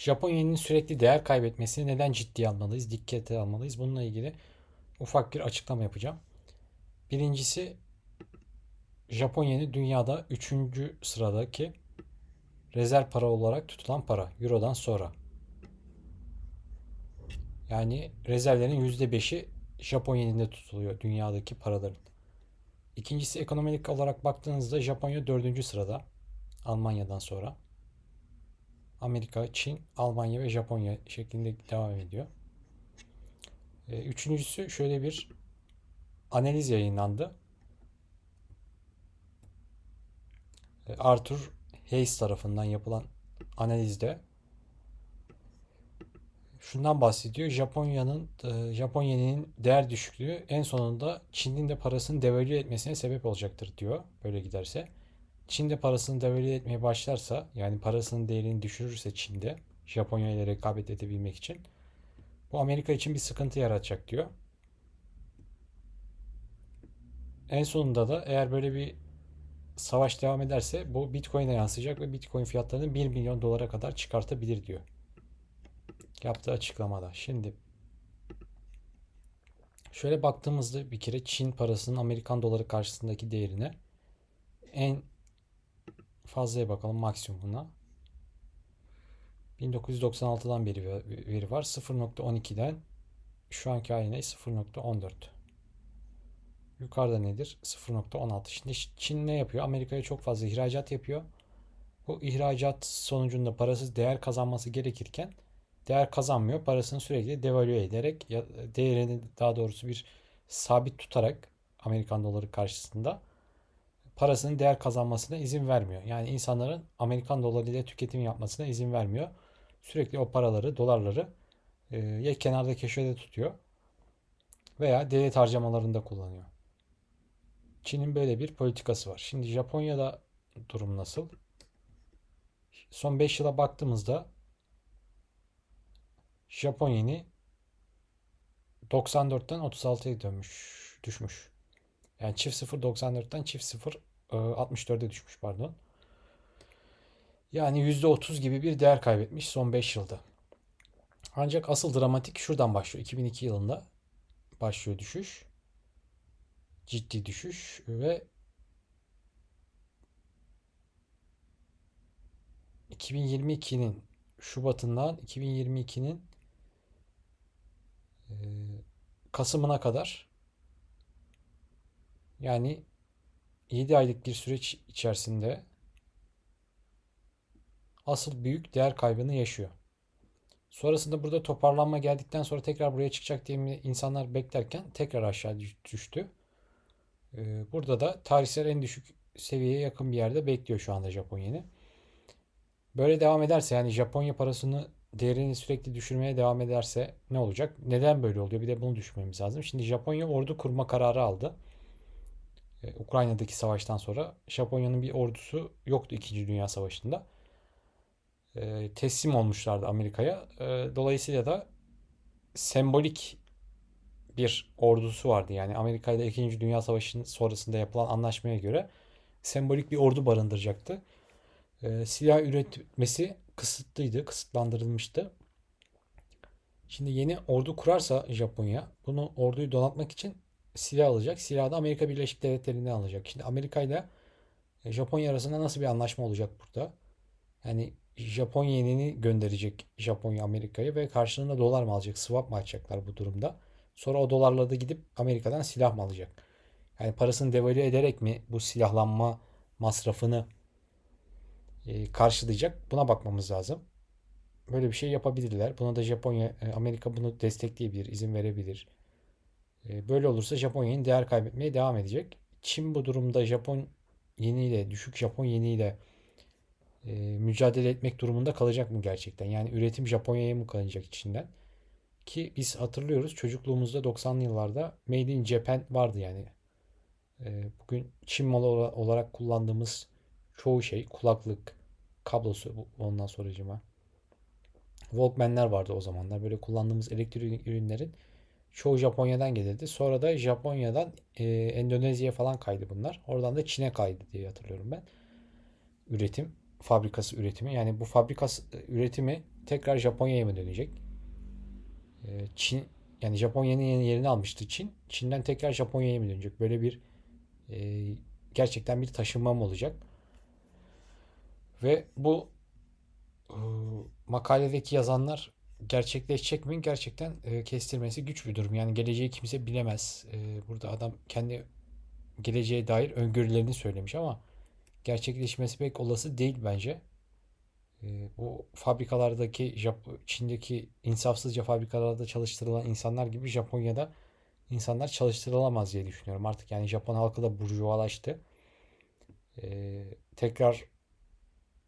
Japonya'nın sürekli değer kaybetmesini neden ciddiye almalıyız, dikkate almalıyız? Bununla ilgili ufak bir açıklama yapacağım. Birincisi Japonya'nın dünyada 3. sıradaki rezerv para olarak tutulan para. Euro'dan sonra. Yani rezervlerin %5'i Japonya'nın tutuluyor dünyadaki paraların. İkincisi ekonomik olarak baktığınızda Japonya 4. sırada. Almanya'dan sonra. Amerika, Çin, Almanya ve Japonya şeklinde devam ediyor. E, Üçüncüsü şöyle bir analiz yayınlandı. E, Arthur Hayes tarafından yapılan analizde şundan bahsediyor. Japonya'nın e, Japonya'nın değer düşüklüğü en sonunda Çin'in de parasını devalüe etmesine sebep olacaktır diyor. Böyle giderse. Çin de parasını devalüe etmeye başlarsa yani parasının değerini düşürürse Çin'de Japonya ile rekabet edebilmek için bu Amerika için bir sıkıntı yaratacak diyor. En sonunda da eğer böyle bir savaş devam ederse bu Bitcoin'e yansıyacak ve Bitcoin fiyatlarını 1 milyon dolara kadar çıkartabilir diyor. Yaptığı açıklamada. Şimdi şöyle baktığımızda bir kere Çin parasının Amerikan doları karşısındaki değerine en fazlaya bakalım maksimumuna. 1996'dan beri veri var. 0.12'den şu anki haline 0.14. Yukarıda nedir? 0.16. Şimdi Çin ne yapıyor? Amerika'ya çok fazla ihracat yapıyor. Bu ihracat sonucunda parasız değer kazanması gerekirken değer kazanmıyor. Parasını sürekli devalüe ederek değerini daha doğrusu bir sabit tutarak Amerikan doları karşısında parasının değer kazanmasına izin vermiyor. Yani insanların Amerikan doları ile tüketim yapmasına izin vermiyor. Sürekli o paraları, dolarları e, ya kenarda köşede tutuyor veya devlet harcamalarında kullanıyor. Çin'in böyle bir politikası var. Şimdi Japonya'da durum nasıl? Son 5 yıla baktığımızda Japonya 94'ten 36'ya dönmüş, düşmüş. Yani çift 0 94'ten çift 0 64'e düşmüş pardon. Yani %30 gibi bir değer kaybetmiş son 5 yılda. Ancak asıl dramatik şuradan başlıyor. 2002 yılında başlıyor düşüş. Ciddi düşüş ve 2022'nin Şubat'ından 2022'nin Kasım'ına kadar yani 7 aylık bir süreç içerisinde asıl büyük değer kaybını yaşıyor. Sonrasında burada toparlanma geldikten sonra tekrar buraya çıkacak diye insanlar beklerken tekrar aşağı düştü. Ee, burada da tarihsel en düşük seviyeye yakın bir yerde bekliyor şu anda Japonya'nı. Böyle devam ederse yani Japonya parasını değerini sürekli düşürmeye devam ederse ne olacak? Neden böyle oluyor? Bir de bunu düşünmemiz lazım. Şimdi Japonya ordu kurma kararı aldı. Ee, Ukrayna'daki savaştan sonra Japonya'nın bir ordusu yoktu 2. Dünya Savaşı'nda. Ee, teslim olmuşlardı Amerika'ya. Ee, dolayısıyla da sembolik bir ordusu vardı. Yani Amerika ile 2. Dünya Savaşı'nın sonrasında yapılan anlaşmaya göre sembolik bir ordu barındıracaktı. silah üretmesi kısıtlıydı, kısıtlandırılmıştı. Şimdi yeni ordu kurarsa Japonya bunu orduyu donatmak için silah alacak. Silahı da Amerika Birleşik Devletleri'nden alacak. Şimdi Amerika ile Japonya arasında nasıl bir anlaşma olacak burada? Yani Japonya yenini gönderecek Japonya Amerika'ya ve karşılığında dolar mı alacak? Swap mı açacaklar bu durumda? Sonra o dolarla da gidip Amerika'dan silah mı alacak? Yani parasını devalüe ederek mi bu silahlanma masrafını e, karşılayacak? Buna bakmamız lazım. Böyle bir şey yapabilirler. Buna da Japonya, e, Amerika bunu destekleyebilir, izin verebilir. E, böyle olursa Japonya'nın değer kaybetmeye devam edecek. Çin bu durumda Japon yeniyle, düşük Japon yeniyle e, mücadele etmek durumunda kalacak mı gerçekten? Yani üretim Japonya'ya mı kalacak içinden? Ki biz hatırlıyoruz çocukluğumuzda 90'lı yıllarda Made in Japan vardı yani. E, bugün Çin malı olarak kullandığımız çoğu şey kulaklık, kablosu ondan sonra cima. Walkman'ler vardı o zamanlar. Böyle kullandığımız elektrik ürünlerin çoğu Japonya'dan gelirdi. Sonra da Japonya'dan e, Endonezya'ya falan kaydı bunlar. Oradan da Çin'e kaydı diye hatırlıyorum ben. Üretim, fabrikası üretimi. Yani bu fabrikası üretimi tekrar Japonya'ya mı dönecek? Ee, Çin yani Japonya'nın yerini almıştı Çin. Çin'den tekrar Japonya'ya mı dönecek? Böyle bir e, gerçekten bir taşınma mı olacak? Ve bu e, makaledeki yazanlar gerçekleşecek mi? Gerçekten e, kestirmesi güç bir durum. Yani geleceği kimse bilemez. E, burada adam kendi geleceğe dair öngörülerini söylemiş ama gerçekleşmesi pek olası değil bence. E, bu fabrikalardaki Jap- Çin'deki insafsızca fabrikalarda çalıştırılan insanlar gibi Japonya'da insanlar çalıştırılamaz diye düşünüyorum. Artık yani Japon halkı da burjuvalaştı. E, tekrar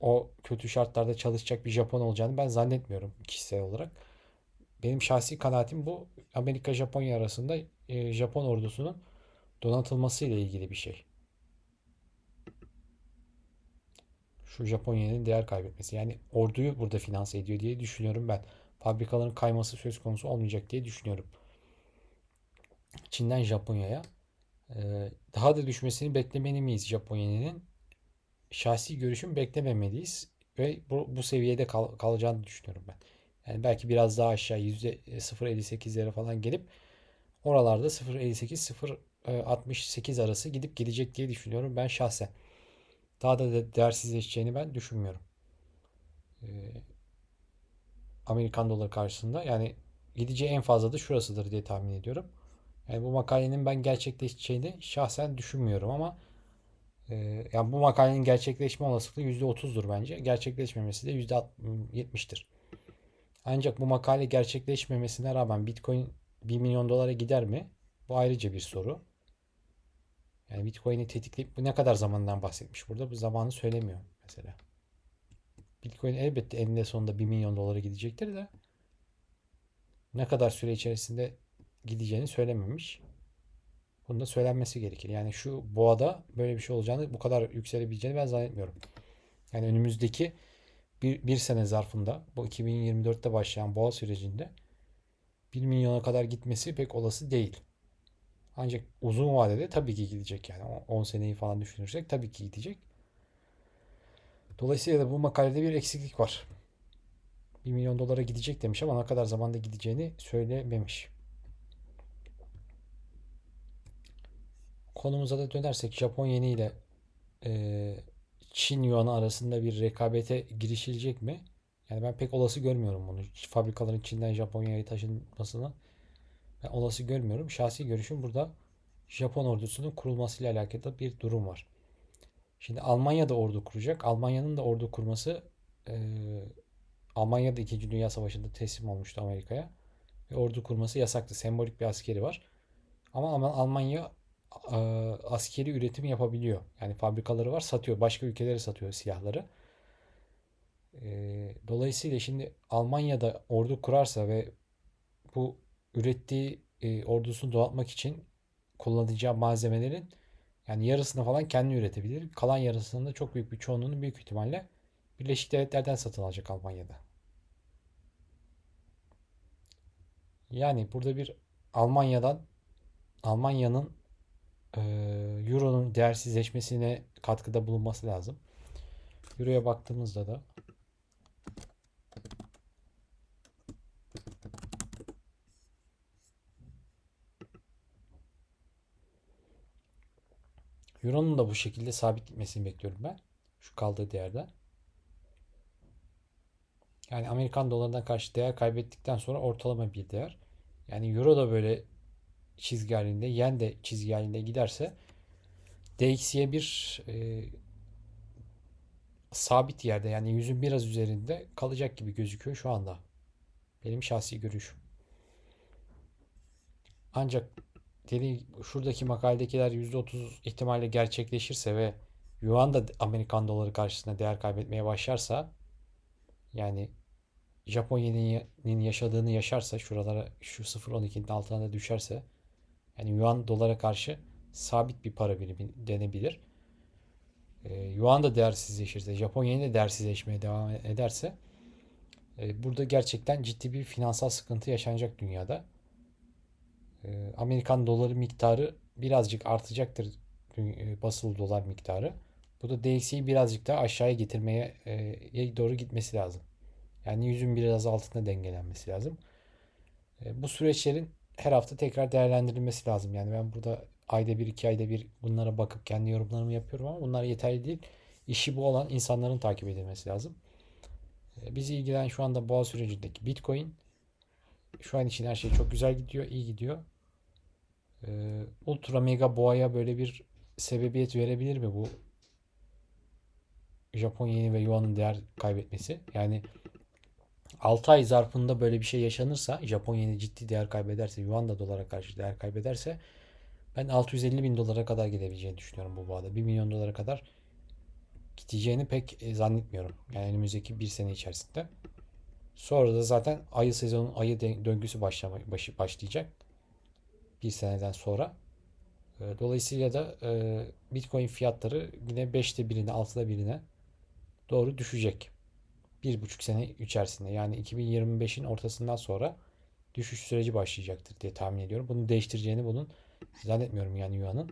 o kötü şartlarda çalışacak bir Japon olacağını ben zannetmiyorum kişisel olarak. Benim şahsi kanaatim bu. Amerika-Japonya arasında e, Japon ordusunun donatılması ile ilgili bir şey. Şu Japonya'nın değer kaybetmesi. Yani orduyu burada finanse ediyor diye düşünüyorum ben. Fabrikaların kayması söz konusu olmayacak diye düşünüyorum. Çin'den Japonya'ya. Ee, daha da düşmesini beklemeli miyiz Japonya'nın? Şahsi görüşüm beklememeliyiz. Ve bu, bu seviyede kal- kalacağını düşünüyorum ben. Yani belki biraz daha aşağı %0.58'lere falan gelip oralarda 0.58-0.68 arası gidip gelecek diye düşünüyorum ben şahsen. Daha da de- değersizleşeceğini ben düşünmüyorum. Ee, Amerikan doları karşısında. Yani gideceği en fazla da şurasıdır diye tahmin ediyorum. Yani bu makalenin ben gerçekleşeceğini şahsen düşünmüyorum ama e, yani bu makalenin gerçekleşme olasılığı %30'dur bence. Gerçekleşmemesi de %70'tir. Ancak bu makale gerçekleşmemesine rağmen Bitcoin 1 milyon dolara gider mi? Bu ayrıca bir soru. Yani Bitcoin'i tetikleyip bu ne kadar zamandan bahsetmiş burada? Bu zamanı söylemiyor mesela. Bitcoin elbette eninde sonunda 1 milyon dolara gidecektir de ne kadar süre içerisinde gideceğini söylememiş. Bunun da söylenmesi gerekir. Yani şu boğada böyle bir şey olacağını, bu kadar yükselebileceğini ben zannetmiyorum. Yani önümüzdeki bir, bir sene zarfında bu 2024'te başlayan boğa sürecinde 1 milyona kadar gitmesi pek olası değil. Ancak uzun vadede tabii ki gidecek yani 10 seneyi falan düşünürsek tabii ki gidecek. Dolayısıyla da bu makalede bir eksiklik var. 1 milyon dolara gidecek demiş ama ne kadar zamanda gideceğini söylememiş. Konumuza da dönersek Japon yeni ile e, Çin yuanı arasında bir rekabete girişilecek mi? Yani ben pek olası görmüyorum bunu. Fabrikaların Çin'den Japonya'ya taşınmasını ben olası görmüyorum. Şahsi görüşüm burada Japon ordusunun kurulmasıyla alakalı bir durum var. Şimdi Almanya da ordu kuracak. Almanya'nın da ordu kurması e, Almanya da 2. Dünya Savaşı'nda teslim olmuştu Amerika'ya. Ve ordu kurması yasaktı. Sembolik bir askeri var. Ama Almanya askeri üretim yapabiliyor. Yani fabrikaları var, satıyor. Başka ülkelere satıyor silahları. E, dolayısıyla şimdi Almanya'da ordu kurarsa ve bu ürettiği e, ordusunu donatmak için kullanacağı malzemelerin yani yarısını falan kendi üretebilir. Kalan yarısının da çok büyük bir çoğunluğunu büyük ihtimalle Birleşik Devletler'den satın alacak Almanya'da. Yani burada bir Almanya'dan Almanya'nın e, Euro'nun değersizleşmesine katkıda bulunması lazım. Euro'ya baktığımızda da Euro'nun da bu şekilde sabit gitmesini bekliyorum ben. Şu kaldığı değerden. Yani Amerikan dolarına karşı değer kaybettikten sonra ortalama bir değer. Yani Euro da böyle çizgi halinde, Yen de çizgi halinde giderse DXY bir e, sabit yerde yani yüzün biraz üzerinde kalacak gibi gözüküyor şu anda. Benim şahsi görüşüm. Ancak dedi şuradaki makaledekiler %30 ihtimalle gerçekleşirse ve Yuan da Amerikan doları karşısında değer kaybetmeye başlarsa yani Japonya'nın yaşadığını yaşarsa şuralara şu 0.12'nin altına da düşerse yani Yuan dolara karşı sabit bir para birimi denebilir. E, Yuan da değersizleşirse, Japonya da değersizleşmeye devam ederse e, burada gerçekten ciddi bir finansal sıkıntı yaşanacak dünyada. E, Amerikan doları miktarı birazcık artacaktır e, basılı dolar miktarı. Bu da DXY'yi birazcık daha aşağıya getirmeye e, doğru gitmesi lazım. Yani 100'ün biraz altında dengelenmesi lazım. E, bu süreçlerin her hafta tekrar değerlendirilmesi lazım. Yani ben burada ayda bir, iki ayda bir bunlara bakıp kendi yorumlarımı yapıyorum ama bunlar yeterli değil. İşi bu olan insanların takip edilmesi lazım. E, bizi ilgilen şu anda boğa sürecindeki Bitcoin. Şu an için her şey çok güzel gidiyor, iyi gidiyor. E, ultra mega boğaya böyle bir sebebiyet verebilir mi bu Japon yeni ve yuanın değer kaybetmesi? Yani 6 ay zarfında böyle bir şey yaşanırsa Japon yeni ciddi değer kaybederse yuan da dolara karşı değer kaybederse ben 650 bin dolara kadar gidebileceğini düşünüyorum bu bağda. 1 milyon dolara kadar gideceğini pek e, zannetmiyorum. Yani önümüzdeki bir sene içerisinde. Sonra da zaten ayı sezonun ayı döngüsü başlama, başı, başlayacak. Bir seneden sonra. E, dolayısıyla da e, Bitcoin fiyatları yine 5'te birine 6'da birine doğru düşecek. Bir buçuk sene içerisinde yani 2025'in ortasından sonra düşüş süreci başlayacaktır diye tahmin ediyorum. Bunu değiştireceğini bunun zannetmiyorum yani Yuan'ın.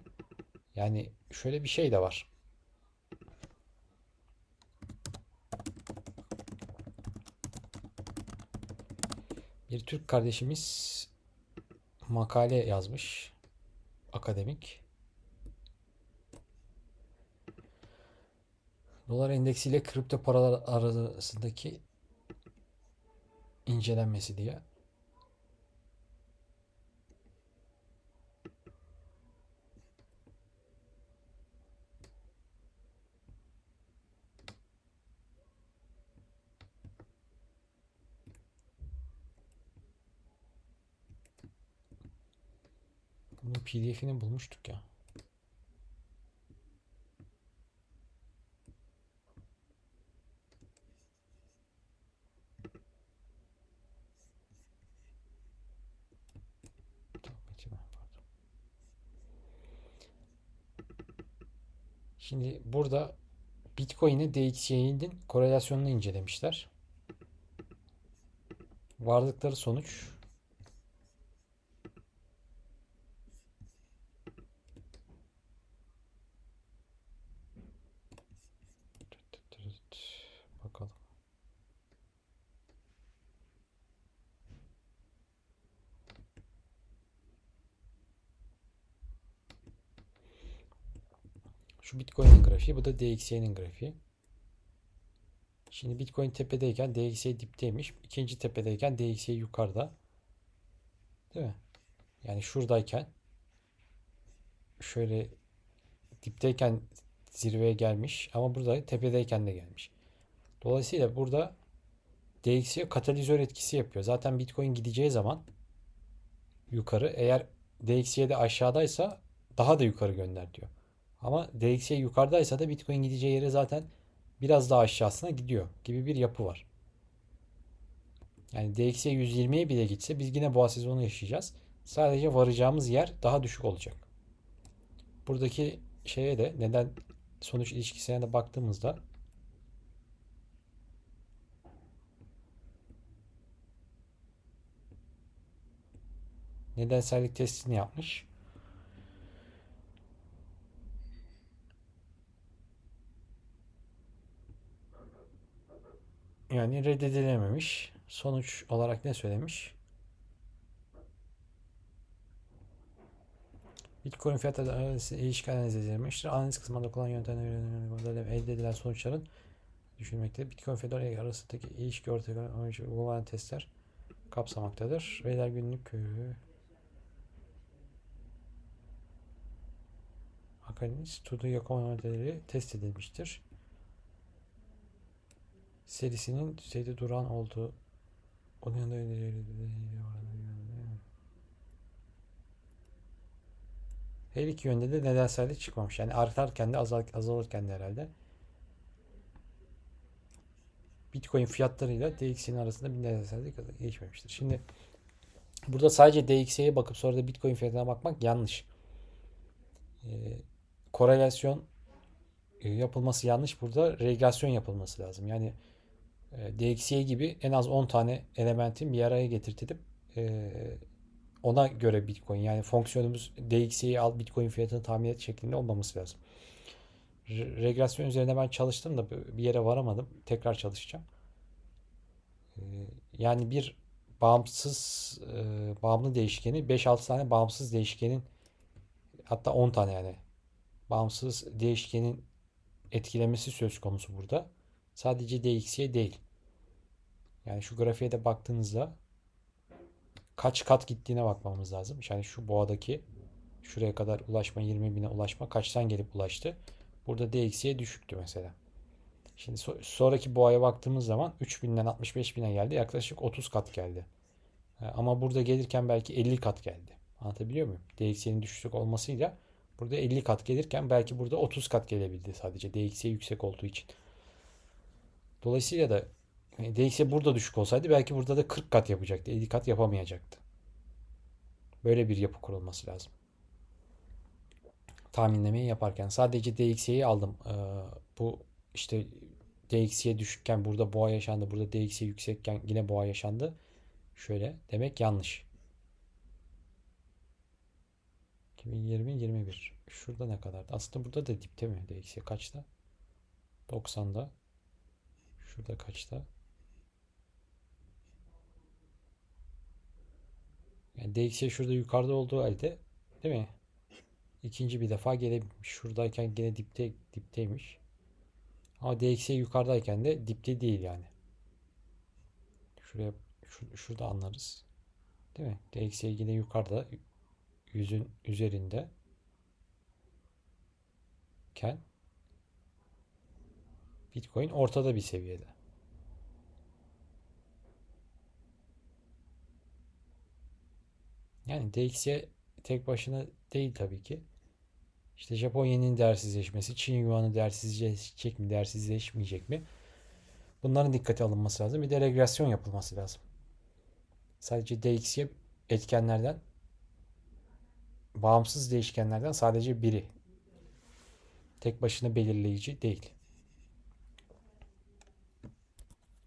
Yani şöyle bir şey de var. Bir Türk kardeşimiz makale yazmış. Akademik. Dolar endeksiyle kripto paralar arasındaki incelenmesi diye. Bunun PDF'ini bulmuştuk ya. Şimdi burada Bitcoin'e DXY'nin korelasyonunu incelemişler. Vardıkları sonuç bakalım. Şu Bitcoin'in grafiği, bu da DXY'nin grafiği. Şimdi Bitcoin tepedeyken DXY dipteymiş. İkinci tepedeyken DXY yukarıda. Değil mi? Yani şuradayken şöyle dipteyken zirveye gelmiş ama burada tepedeyken de gelmiş. Dolayısıyla burada DXY katalizör etkisi yapıyor. Zaten Bitcoin gideceği zaman yukarı eğer DXY de aşağıdaysa daha da yukarı gönder diyor. Ama DXY yukarıdaysa da Bitcoin gideceği yere zaten biraz daha aşağısına gidiyor gibi bir yapı var. Yani DXY 120'ye bile gitse biz yine boğa sezonu yaşayacağız. Sadece varacağımız yer daha düşük olacak. Buradaki şeye de neden sonuç ilişkisine de baktığımızda nedensellik testini yapmış. Yani reddedilememiş. Sonuç olarak ne söylemiş? Bitcoin fiyatları arası ilişki analiz edilmiştir. Analiz kısmında kullanılan yöntemlerle elde edilen sonuçların düşünmekte. Bitcoin fiyatları arasındaki ilişki ortaya koyan testler kapsamaktadır. Veriler günlük Akademisi Tudu yakın modelleri test edilmiştir serisinin düzeyde duran olduğu onun yanında her iki yönde de nedensellik çıkmamış. Yani artarken de azal, azalırken de herhalde. Bitcoin fiyatlarıyla DXY'nin arasında bir nedensellik geçmemiştir. Şimdi burada sadece DXY'ye bakıp sonra da Bitcoin fiyatına bakmak yanlış. Ee, korelasyon e, yapılması yanlış. Burada regresyon yapılması lazım. Yani DXY gibi en az 10 tane elementin bir araya getirtilip e, ona göre Bitcoin yani fonksiyonumuz DXY'yi al Bitcoin fiyatını tahmin et şeklinde olmaması lazım. Regresyon üzerine ben çalıştım da bir yere varamadım. Tekrar çalışacağım. Ee, yani bir bağımsız e, bağımlı değişkeni 5-6 tane bağımsız değişkenin hatta 10 tane yani bağımsız değişkenin etkilemesi söz konusu burada. Sadece DXY değil. Yani şu grafiğe de baktığınızda kaç kat gittiğine bakmamız lazım. Yani şu boğadaki şuraya kadar ulaşma 20 bine ulaşma kaçtan gelip ulaştı? Burada DXY düşüktü mesela. Şimdi so- sonraki boğaya baktığımız zaman 3000'den 65 bine geldi. Yaklaşık 30 kat geldi. E, Ama burada gelirken belki 50 kat geldi. Anlatabiliyor muyum? DXY'nin düşük olmasıyla burada 50 kat gelirken belki burada 30 kat gelebildi sadece DXY yüksek olduğu için. Dolayısıyla da e, DXY burada düşük olsaydı belki burada da 40 kat yapacaktı. 50 kat yapamayacaktı. Böyle bir yapı kurulması lazım. Tahminlemeyi yaparken sadece DXY'yi aldım. Ee, bu işte DXY düşükken burada boğa yaşandı. Burada DXY yüksekken yine boğa yaşandı. Şöyle demek yanlış. 2020 21. Şurada ne kadardı? Aslında burada da dipte mi? DXY kaçta? 90'da. Şurada kaçta? Yani DXY şurada yukarıda olduğu halde değil mi? İkinci bir defa gelebilmiş. Şuradayken gene dipte dipteymiş. Ama DXY yukarıdayken de dipte değil yani. Şuraya şu- şurada anlarız. Değil mi? DXY yine yukarıda yüzün üzerinde iken Bitcoin ortada bir seviyede. Yani DXY tek başına değil tabii ki. İşte Japon yeninin değersizleşmesi, Çin yuanı değersizleşecek mi, değersizleşmeyecek mi? Bunların dikkate alınması lazım. Bir de yapılması lazım. Sadece DXY etkenlerden, bağımsız değişkenlerden sadece biri. Tek başına belirleyici değil.